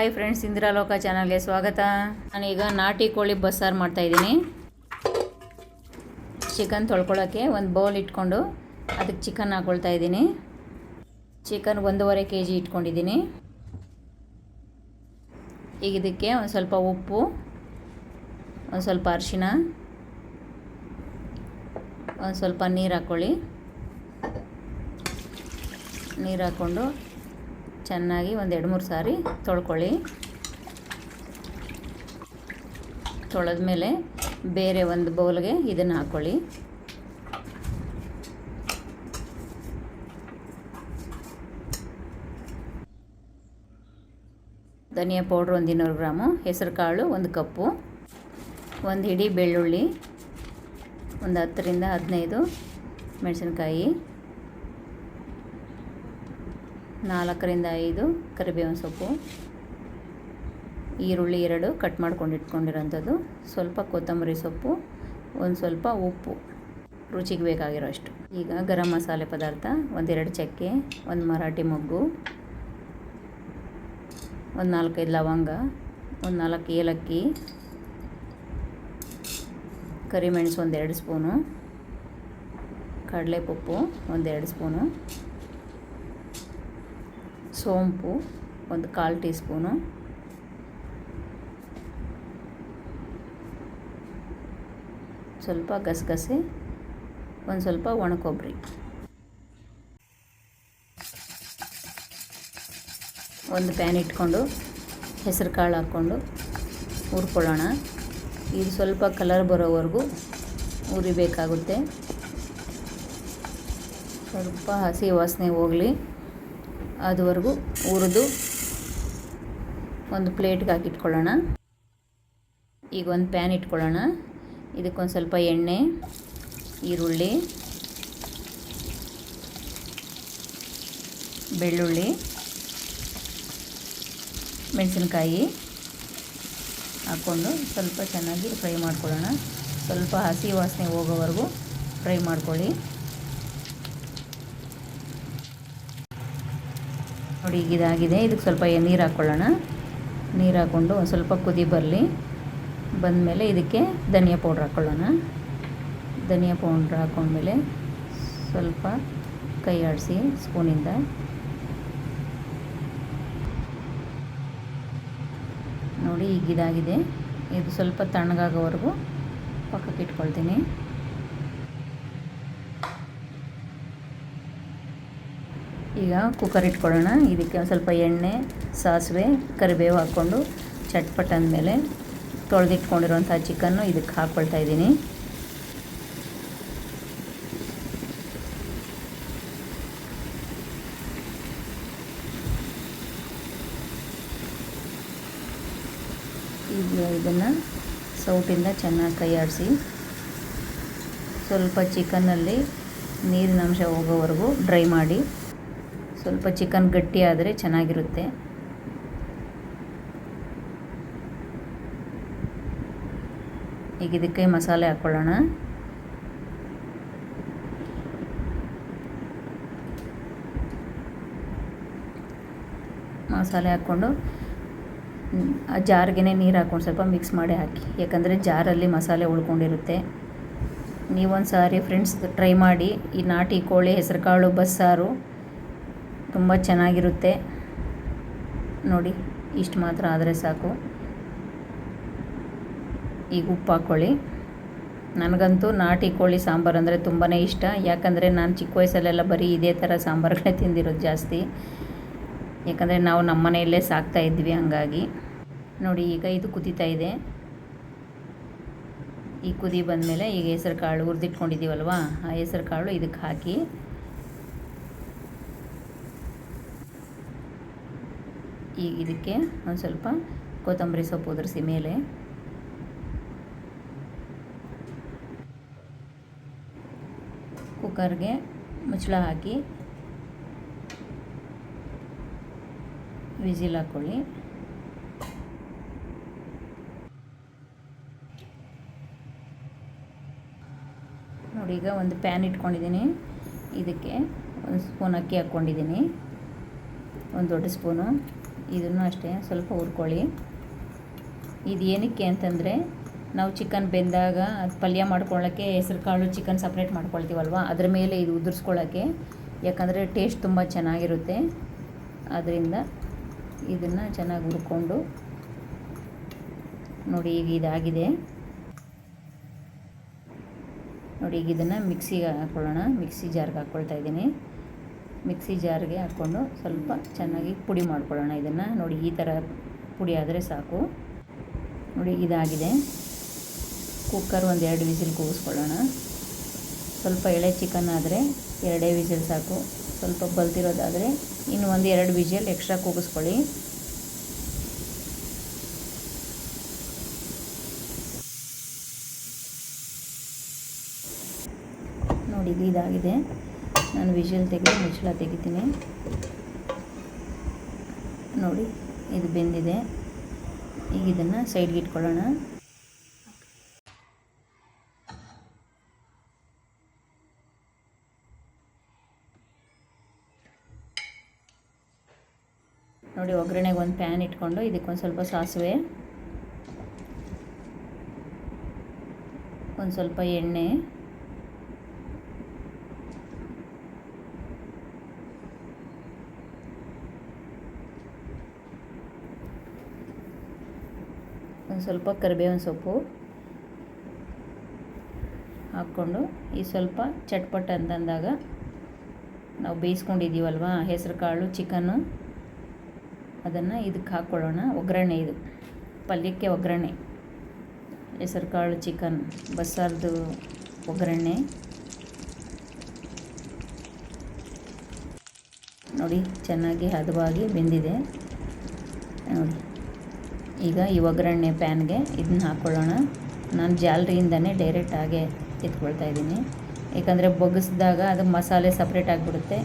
Hi friends ಇಂದಿರಾಲೋಕ ಚಾನಲ್ಗೆ ಸ್ವಾಗತ. ನಾನೀಗ ನಾಟಿ ಕೋಳಿ ಬಸ್ಸಾರು ಮಾಡ್ತಾಯಿದ್ದೀನಿ ಚಿಕನ್ ತೊಳ್ಕೊಳ್ಳೋಕ್ಕೆ ಒಂದು ಬೌಲ್ ಇಟ್ಕೊಂಡು ಅದಕ್ಕೆ ಚಿಕನ್ ಹಾಕ್ಕೊಳ್ತಾ ಇದ್ದೀನಿ. ಚಿಕನ್ ಒಂದೂವರೆ ಕೆ ಜಿ ಇಟ್ಕೊಂಡಿದ್ದೀನಿ. ಈಗ ಇದಕ್ಕೆ ಒಂದು ಸ್ವಲ್ಪ ಉಪ್ಪು, ಒಂದು ಸ್ವಲ್ಪ ಅರಿಶಿನ ಒಂದು ಸ್ವಲ್ಪ ನೀರು ಹಾಕ್ಕೊಳ್ಳಿ ನೀರು ಹಾಕ್ಕೊಂಡು ಚೆನ್ನಾಗಿ ಒಂದು ಎರಡು ಮೂರು ಸಾರಿ ತೊಳ್ಕೊಳ್ಳಿ. ತೊಳೆದ ಮೇಲೆ ಬೇರೆ ಒಂದು ಬೌಲ್ಗೆ ಇದನ್ನು ಹಾಕ್ಕೊಳ್ಳಿ ಧನಿಯಾ ಪೌಡ್ರ್ ಒಂದು ಇನ್ನೂರು ಗ್ರಾಮು, ಹೆಸರು ಕಾಳು ಒಂದು ಕಪ್ಪು, ಒಂದು ಹಿಡಿ ಬೆಳ್ಳುಳ್ಳಿ, ಒಂದು ಹತ್ತರಿಂದ ಹದಿನೈದು ಮೆಣಸಿನ್ಕಾಯಿ ನಾಲ್ಕರಿಂದ ಐದು ಕರಿಬೇವಿನ ಸೊಪ್ಪು. ಈರುಳ್ಳಿ ಎರಡು ಕಟ್ ಮಾಡ್ಕೊಂಡು ಇಟ್ಕೊಂಡಿರೋಂಥದ್ದು. ಸ್ವಲ್ಪ ಕೊತ್ತಂಬರಿ ಸೊಪ್ಪು, ಒಂದು ಸ್ವಲ್ಪ ಉಪ್ಪು, ರುಚಿಗೆ ಬೇಕಾಗಿರೋ ಅಷ್ಟು. ಈಗ ಗರಂ ಮಸಾಲೆ ಪದಾರ್ಥ, ಒಂದೆರಡು ಚಕ್ಕೆ, ಒಂದು ಮರಾಠಿ ಮೊಗ್ಗು, ಒಂದು ನಾಲ್ಕೈದು ಲವಂಗ, ಒಂದು ನಾಲ್ಕು ಏಲಕ್ಕಿ, ಕರಿಮೆಣಸು ಒಂದೆರಡು ಸ್ಪೂನು, ಕಡಲೆಪಪ್ಪು ಒಂದೆರಡು ಸ್ಪೂನು ಸೋಂಪು, ಒಂದು ಕಾಲು ಟೀ ಸ್ಪೂನು ಸ್ವಲ್ಪ ಗಸಗಸೆ, ಒಂದು ಸ್ವಲ್ಪ ಒಣಕೊಬ್ಬರಿ. ಒಂದು ಪ್ಯಾನ್ ಇಟ್ಕೊಂಡು, ಹೆಸರು ಕಾಳು ಹಾಕ್ಕೊಂಡು ಹುರ್ಕೊಳ್ಳೋಣ. ಇದು ಸ್ವಲ್ಪ ಕಲರ್ ಬರೋವರೆಗೂ ಉರಿಬೇಕಾಗುತ್ತೆ ಸ್ವಲ್ಪ ಹಸಿ ವಾಸನೆ ಹೋಗಲಿ. ಅದುವರೆಗೂ ಹುರಿದು ಒಂದು ಪ್ಲೇಟ್ಗೆ ಹಾಕಿಟ್ಕೊಳ್ಳೋಣ. ಈಗ ಒಂದು ಪ್ಯಾನ್ ಇಟ್ಕೊಳ್ಳೋಣ. ಇದಕ್ಕೊಂದು ಸ್ವಲ್ಪ ಎಣ್ಣೆ, ಈರುಳ್ಳಿ, ಬೆಳ್ಳುಳ್ಳಿ, ಮೆಣಸಿನ್ಕಾಯಿ ಹಾಕ್ಕೊಂಡು ಸ್ವಲ್ಪ ಚೆನ್ನಾಗಿ ಫ್ರೈ ಮಾಡ್ಕೊಳ್ಳೋಣ. ಸ್ವಲ್ಪ ಹಸಿ ವಾಸನೆ ಹೋಗೋವರೆಗೂ ಫ್ರೈ ಮಾಡ್ಕೊಳ್ಳಿ. ನೋಡಿ ಈಗ ಇದಾಗಿದೆ. ಇದಕ್ಕೆ ಸ್ವಲ್ಪ ನೀರು ಹಾಕ್ಕೊಳ್ಳೋಣ ನೀರು ಹಾಕ್ಕೊಂಡು ಒಂದು ಸ್ವಲ್ಪ ಕುದಿ ಬರಲಿ. ಬಂದಮೇಲೆ ಇದಕ್ಕೆ ಧನಿಯಾ ಪೌಡ್ರ್ ಹಾಕ್ಕೊಳ್ಳೋಣ ಧನಿಯಾ ಪೌಡ್ರ್ ಹಾಕ್ಕೊಂಡ್ಮೇಲೆ ಸ್ವಲ್ಪ ಕೈ ಆಡಿಸಿ ಸ್ಪೂನಿಂದ. ನೋಡಿ ಈಗ ಇದಾಗಿದೆ. ಇದು ಸ್ವಲ್ಪ ತಣ್ಣಗಾಗೋವರೆಗೂ ಪಕ್ಕಕ್ಕೆ ಇಟ್ಕೊಳ್ತೀನಿ. ಈಗ ಕುಕ್ಕರ್ ಇಟ್ಕೊಳ್ಳೋಣ. ಇದಕ್ಕೆ ಒಂದು ಸ್ವಲ್ಪ ಎಣ್ಣೆ, ಸಾಸಿವೆ, ಕರಿಬೇವು ಹಾಕ್ಕೊಂಡು ಚಟ್ಪಟ್ ಅಂದಮೇಲೆ ತೊಳೆದಿಟ್ಕೊಂಡಿರುವಂಥ ಚಿಕನ್ನು ಇದಕ್ಕೆ ಹಾಕ್ಕೊಳ್ತಾ ಇದ್ದೀನಿ. ಈಗ ಇದನ್ನು ಸೌಟಿಂದ ಚೆನ್ನಾಗಿ ಕೈ ಸ್ವಲ್ಪ ಚಿಕನ್ನಲ್ಲಿ ನೀರಿನ ಅಂಶ ಹೋಗೋವರೆಗೂ ಡ್ರೈ ಮಾಡಿ. ಸ್ವಲ್ಪ ಚಿಕನ್ ಗಟ್ಟಿ ಆದರೆ ಚೆನ್ನಾಗಿರುತ್ತೆ. ಈಗ ಇದಕ್ಕೆ ಮಸಾಲೆ ಹಾಕ್ಕೊಳ್ಳೋಣ ಮಸಾಲೆ ಹಾಕ್ಕೊಂಡು, ಆ ಜಾರ್ಗೆ ನೀರು ಹಾಕ್ಕೊಂಡು ಸ್ವಲ್ಪ ಮಿಕ್ಸ್ ಮಾಡಿ ಹಾಕಿ. ಯಾಕಂದರೆ ಜಾರಲ್ಲಿ ಮಸಾಲೆ ಉಳ್ಕೊಂಡಿರುತ್ತೆ. ನೀವೊಂದು ಸಾರಿ ಫ್ರೆಂಡ್ಸ್ ಟ್ರೈ ಮಾಡಿ. ಈ ನಾಟಿ ಕೋಳಿ, ಹೆಸರುಕಾಳು, ಬಸ್ಸಾರು ತುಂಬ ಚೆನ್ನಾಗಿರುತ್ತೆ. ನೋಡಿ, ಇಷ್ಟು ಮಾತ್ರ ಆದರೆ ಸಾಕು. ಈಗ ಉಪ್ಪು ಹಾಕ್ಕೊಳ್ಳಿ. ನನಗಂತೂ ನಾಟಿ ಕೋಳಿ ಸಾಂಬಾರು ಅಂದರೆ ತುಂಬಾ ಇಷ್ಟ. ಯಾಕಂದರೆ ನಾನು ಚಿಕ್ಕ ವಯಸ್ಸಲ್ಲೆಲ್ಲ ಬರೀ ಇದೇ ಥರ ಸಾಂಬಾರುಗಳೇ ತಿಂದಿರೋದು ಜಾಸ್ತಿ. ಯಾಕಂದರೆ ನಾವು ನಮ್ಮ ಮನೆಯಲ್ಲೇ ಸಾಕ್ತಾ ಇದ್ವಿ ಹಂಗಾಗಿ. ನೋಡಿ, ಈಗ ಇದು ಕುದೀತಾ ಇದೆ. ಈ ಕುದಿ ಬಂದಮೇಲೆ ಈಗ ಹೆಸರು ಕಾಳು ಹುರಿದಿಟ್ಕೊಂಡಿದ್ದೀವಲ್ವ? ಆ ಹೆಸರು ಕಾಳು ಇದಕ್ಕೆ ಹಾಕಿ ಈಗ ಇದಕ್ಕೆ ಒಂದು ಸ್ವಲ್ಪ ಕೊತ್ತಂಬರಿ ಸೊಪ್ಪು ಉದುರಿಸಿ ಮೇಲೆ. ಕುಕ್ಕರ್ಗೆ ಮುಚ್ಚಳ ಹಾಕಿ ವಿಜಿಲ್ ಹಾಕ್ಕೊಳ್ಳಿ ನೋಡಿ ಈಗ ಒಂದು ಪ್ಯಾನ್ ಇಟ್ಕೊಂಡಿದ್ದೀನಿ. ಇದಕ್ಕೆ ಒಂದು ಸ್ಪೂನ್ ಅಕ್ಕಿ ಹಾಕ್ಕೊಂಡಿದ್ದೀನಿ. ಒಂದು ದೊಡ್ಡ ಸ್ಪೂನು. ಇದನ್ನು ಅಷ್ಟೇ ಸ್ವಲ್ಪ ಹುರ್ಕೊಳ್ಳಿ. ಇದು ಏನಕ್ಕೆ ಅಂತಂದರೆ ನಾವು ಚಿಕನ್ ಬೆಂದಾಗ ಅದು ಪಲ್ಯ ಮಾಡ್ಕೊಳ್ಳೋಕ್ಕೆ ಹೆಸರುಕಾಳು ಚಿಕನ್ ಸಪ್ರೇಟ್ ಮಾಡ್ಕೊಳ್ತೀವಲ್ವ? ಅದ್ರ ಮೇಲೆ ಇದು ಉದುರಿಸ್ಕೊಳ್ಳೋಕ್ಕೆ. ಯಾಕಂದರೆ ಟೇಸ್ಟ್ ತುಂಬ ಚೆನ್ನಾಗಿರುತ್ತೆ. ಅದರಿಂದ ಇದನ್ನು ಚೆನ್ನಾಗಿ ಹುರ್ಕೊಂಡು ನೋಡಿ ಈಗ ಇದಾಗಿದೆ. ನೋಡಿ ಈಗ ಇದನ್ನು ಮಿಕ್ಸಿಗೆ ಹಾಕ್ಕೊಳ್ಳೋಣ ಮಿಕ್ಸಿ ಜಾರ್ಗೆ ಹಾಕ್ಕೊಳ್ತಾ ಇದ್ದೀನಿ. ಮಿಕ್ಸಿ ಜಾರ್ಗೆ ಹಾಕ್ಕೊಂಡು ಸ್ವಲ್ಪ ಚೆನ್ನಾಗಿ ಪುಡಿ ಮಾಡ್ಕೊಳ್ಳೋಣ. ಇದನ್ನು ನೋಡಿ ಈ ಥರ ಪುಡಿ ಆದರೆ ಸಾಕು. ನೋಡಿ ಇದಾಗಿದೆ. ಕುಕ್ಕರ್ ಒಂದು ಎರಡು ವಿಸಿಲ್ ಕೂಗಿಸ್ಕೊಳ್ಳೋಣ. ಸ್ವಲ್ಪ ಎಳೆ ಚಿಕನ್ ಆದರೆ ಎರಡೇ ವಿಸಿಲ್ ಸಾಕು. ಸ್ವಲ್ಪ ಬಲ್ತಿರೋದಾದರೆ ಇನ್ನು ಒಂದು ಎರಡು ವಿಜಿಲ್ ಎಕ್ಸ್ಟ್ರಾ ಕೂಗಿಸ್ಕೊಳ್ಳಿ. ನೋಡಿ ಇದಾಗಿದೆ. ನಾನು ವಿಷಲ್ ತೆಗೆದು, ಮುಚ್ಚಳ ತೆಗಿತೀನಿ. ನೋಡಿ, ಇದು ಬೆಂದಿದೆ. ಈಗ ಇದನ್ನು ಸೈಡ್ಗೆ ಇಟ್ಕೊಳ್ಳೋಣ. ನೋಡಿ, ಒಗ್ಗರಣೆಗೆ ಒಂದು ಪ್ಯಾನ್ ಇಟ್ಕೊಂಡು ಇದಕ್ಕೊಂದು ಸ್ವಲ್ಪ ಸಾಸಿವೆ. ಒಂದು ಸ್ವಲ್ಪ ಎಣ್ಣೆ. ಒಂದು ಸ್ವಲ್ಪ ಕರಿಬೇವಿನ ಸೊಪ್ಪು ಹಾಕ್ಕೊಂಡು ಈ ಸ್ವಲ್ಪ ಚಟ್ಪಟ್ ಅಂತಂದಾಗ ನಾವು ಬೇಯಿಸ್ಕೊಂಡಿದ್ದೀವಲ್ವ ಹೆಸರು ಕಾಳು ಚಿಕನ್ನು ಅದನ್ನು ಇದಕ್ಕೆ ಹಾಕ್ಕೊಳ್ಳೋಣ. ಒಗ್ಗರಣೆ ಇದು, ಪಲ್ಯಕ್ಕೆ ಒಗ್ಗರಣೆ. ಹೆಸರು ಕಾಳು ಚಿಕನ್, ಬಸ್ಸಾರ್ದು ಒಗ್ಗರಣೆ. ನೋಡಿ, ಚೆನ್ನಾಗಿ ಹದವಾಗಿ ಬೆಂದಿದೆ. ನೋಡಿ. ಈಗ ಈ ಒಗ್ಗರಣೆ ಪ್ಯಾನ್ಗೆ ಇದನ್ನ ಹಾಕ್ಕೊಳ್ಳೋಣ ನಾನು ಜಾಲರಿಯಿಂದನೇ ಡೈರೆಕ್ಟ್ ಹಾಗೆ ಎತ್ಕೊಳ್ತಾ ಇದ್ದೀನಿ. ಏಕೆಂದರೆ ಬೊಗ್ಗಿಸಿದಾಗ ಅದು ಮಸಾಲೆ ಸಪ್ರೇಟ್ ಆಗಿಬಿಡುತ್ತೆ.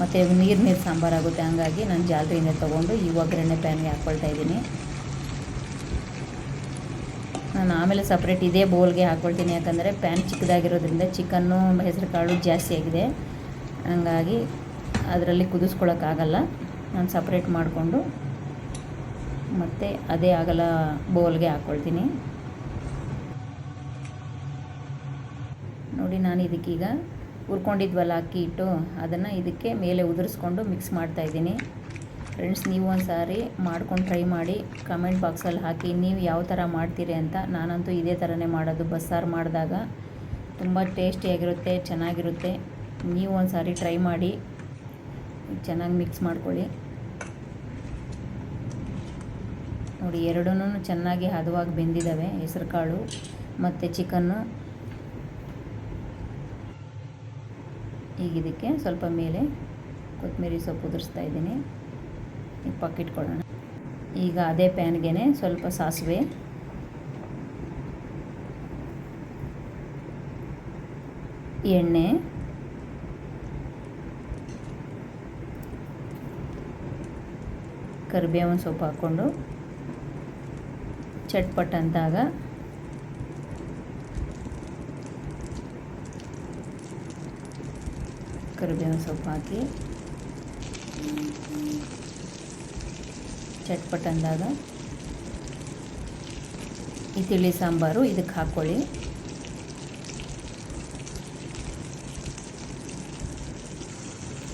ಮತ್ತು ನೀರು ನೀರು ಸಾಂಬಾರಾಗುತ್ತೆ ಹಂಗಾಗಿ ನಾನು ಜಾಲರಿಯಿಂದ ತೊಗೊಂಡು ಈ ಒಗ್ಗರಣೆ ಪ್ಯಾನ್ಗೆ ಹಾಕ್ಕೊಳ್ತಾ ಇದ್ದೀನಿ. ನಾನು ಆಮೇಲೆ ಸಪ್ರೇಟ್ ಇದೇ ಬೌಲ್ಗೆ ಹಾಕ್ಕೊಳ್ತೀನಿ ಯಾಕಂದರೆ ಪ್ಯಾನ್ ಚಿಕ್ಕದಾಗಿರೋದ್ರಿಂದ ಚಿಕನ್ನು ಹೆಸರು ಕಾಳು ಜಾಸ್ತಿ ಆಗಿದೆ. ಹಂಗಾಗಿ ಅದರಲ್ಲಿ ಕುದಿಸ್ಕೊಳ್ಳೋಕ್ಕಾಗಲ್ಲ ನಾನು ಸಪ್ರೇಟ್ ಮಾಡಿಕೊಂಡು ಮತ್ತು ಅದೇ ಆಗಲ್ಲ ಬೌಲ್ಗೆ ಹಾಕ್ಕೊಳ್ತೀನಿ ನೋಡಿ ನಾನು ಇದಕ್ಕೀಗ ಹುರ್ಕೊಂಡಿದ್ವಲ್ಲ ಅಕ್ಕಿ ಇಟ್ಟು ಅದನ್ನು ಇದಕ್ಕೆ ಮೇಲೆ ಉದುರಿಸ್ಕೊಂಡು ಮಿಕ್ಸ್ ಮಾಡ್ತಾಯಿದ್ದೀನಿ ಫ್ರೆಂಡ್ಸ್ ನೀವು ಒಂದು ಸಾರಿ ಮಾಡ್ಕೊಂಡು ಟ್ರೈ ಮಾಡಿ ಕಮೆಂಟ್ ಬಾಕ್ಸಲ್ಲಿ ಹಾಕಿ ನೀವು ಯಾವ ಥರ ಮಾಡ್ತೀರಿ ಅಂತ ನಾನಂತೂ ಇದೇ ಥರನೇ ಮಾಡೋದು. ಬಸ್ಸಾರು ಮಾಡಿದಾಗ ತುಂಬ ಟೇಸ್ಟಿಯಾಗಿರುತ್ತೆ ಚೆನ್ನಾಗಿರುತ್ತೆ. ನೀವು ಒಂದು ಸಾರಿ ಟ್ರೈ ಮಾಡಿ ಚೆನ್ನಾಗಿ ಮಿಕ್ಸ್ ಮಾಡ್ಕೊಳ್ಳಿ. ನೋಡಿ ಎರಡೂ ಚೆನ್ನಾಗಿ ಹದವಾಗಿ ಬೆಂದಿದ್ದಾವೆ. ಹೆಸರು ಕಾಳು ಮತ್ತು ಚಿಕನ್ನು ಈಗ ಇದಕ್ಕೆ ಸ್ವಲ್ಪ ಮೇಲೆ ಕೊತ್ತಂಬರಿ ಸೊಪ್ಪು ಉದುರಿಸ್ತಾ ಇದ್ದೀನಿ. ಈಗ ಪಕ್ಕಿಟ್ಕೊಳ್ಳೋಣ ಈಗ ಅದೇ ಪ್ಯಾನ್ಗೆ ಸ್ವಲ್ಪ ಸಾಸಿವೆ. ಎಣ್ಣೆ. ಕರಿಬೇವಿನ ಸೊಪ್ಪು ಹಾಕ್ಕೊಂಡು ಚಟ್ಪಟ್ ಅಂದಾಗ ಕರಿಬೇವಿನ ಸೊಪ್ಪು ಹಾಕಿ. ಚಟ್ಪಟ್ ಅಂದಾಗ. ಈ ತಿಳಿ ಸಾಂಬಾರು ಇದಕ್ಕೆ ಹಾಕ್ಕೊಳ್ಳಿ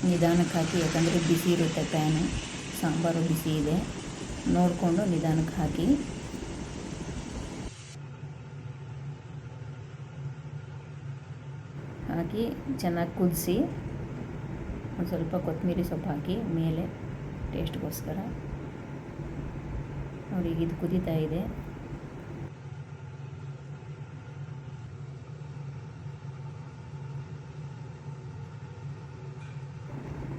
ನಿಧಾನಕ್ಕೆ ಹಾಕಿ, ಯಾಕಂದರೆ ಬಿಸಿ ಇರುತ್ತೆ ಪ್ಯಾನು. ಸಾಂಬಾರು ಬಿಸಿ ಇದೆ. ನೋಡಿಕೊಂಡು ನಿಧಾನಕ್ಕೆ ಹಾಕಿ. ಹಾಕಿ ಚೆನ್ನಾಗಿ ಕುದಿಸಿ ಒಂದು ಸ್ವಲ್ಪ ಕೊತ್ತಂಬರಿ ಸೊಪ್ಪು ಹಾಕಿ ಮೇಲೆ ಟೇಸ್ಟ್ಗೋಸ್ಕರ ನೋಡಿ ಇದು ಕುದೀತಾ ಇದೆ.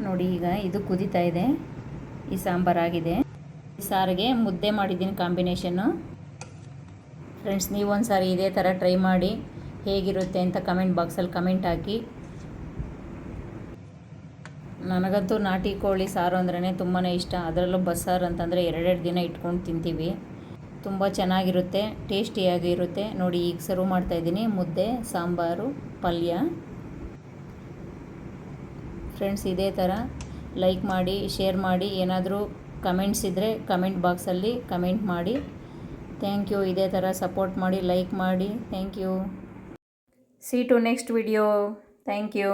ನೋಡಿ, ಈಗ ಇದು ಕುದೀತಾ ಇದೆ. ಈ ಸಾಂಬಾರಾಗಿದೆ ಈ ಸಾರಿಗೆ ಮುದ್ದೆ ಮಾಡಿದ್ದೀನಿ ಕಾಂಬಿನೇಷನ್ನು. ಫ್ರೆಂಡ್ಸ್ ನೀವು ಒಂದು ಸಾರಿ ಇದೇ ಥರ ಟ್ರೈ ಮಾಡಿ. ಹೇಗಿರುತ್ತೆ ಅಂತ ಕಮೆಂಟ್ ಬಾಕ್ಸಲ್ಲಿ ಕಮೆಂಟ್ ಹಾಕಿ. ನನಗಂತೂ ನಾಟಿ ಕೋಳಿ ಸಾರು ಅಂದ್ರೆ ತುಂಬಾ ಇಷ್ಟ. ಅದರಲ್ಲೂ ಬಸ್ಸಾರು ಅಂತಂದರೆ ಎರಡೆರಡು ದಿನ ಇಟ್ಕೊಂಡು ತಿಂತೀವಿ. ತುಂಬ ಚೆನ್ನಾಗಿರುತ್ತೆ, ಟೇಸ್ಟಿಯಾಗಿರುತ್ತೆ. ನೋಡಿ, ಈಗ ಸರ್ವ್ ಮಾಡ್ತಾಯಿದ್ದೀನಿ ಮುದ್ದೆ, ಸಾಂಬಾರು, ಪಲ್ಯ. ಫ್ರೆಂಡ್ಸ್ ಇದೇ ಥರ. ಲೈಕ್ ಮಾಡಿ ಶೇರ್ ಮಾಡಿ. ಏನಾದರೂ ಕಮೆಂಟ್ಸ್ ಇದ್ದರೆ ಕಮೆಂಟ್ ಬಾಕ್ಸಲ್ಲಿ ಕಮೆಂಟ್ ಮಾಡಿ. ಥ್ಯಾಂಕ್ ಯು ಇದೇ ಥರ ಸಪೋರ್ಟ್ ಮಾಡಿ ಲೈಕ್ ಮಾಡಿ. Thank you see to next video thank you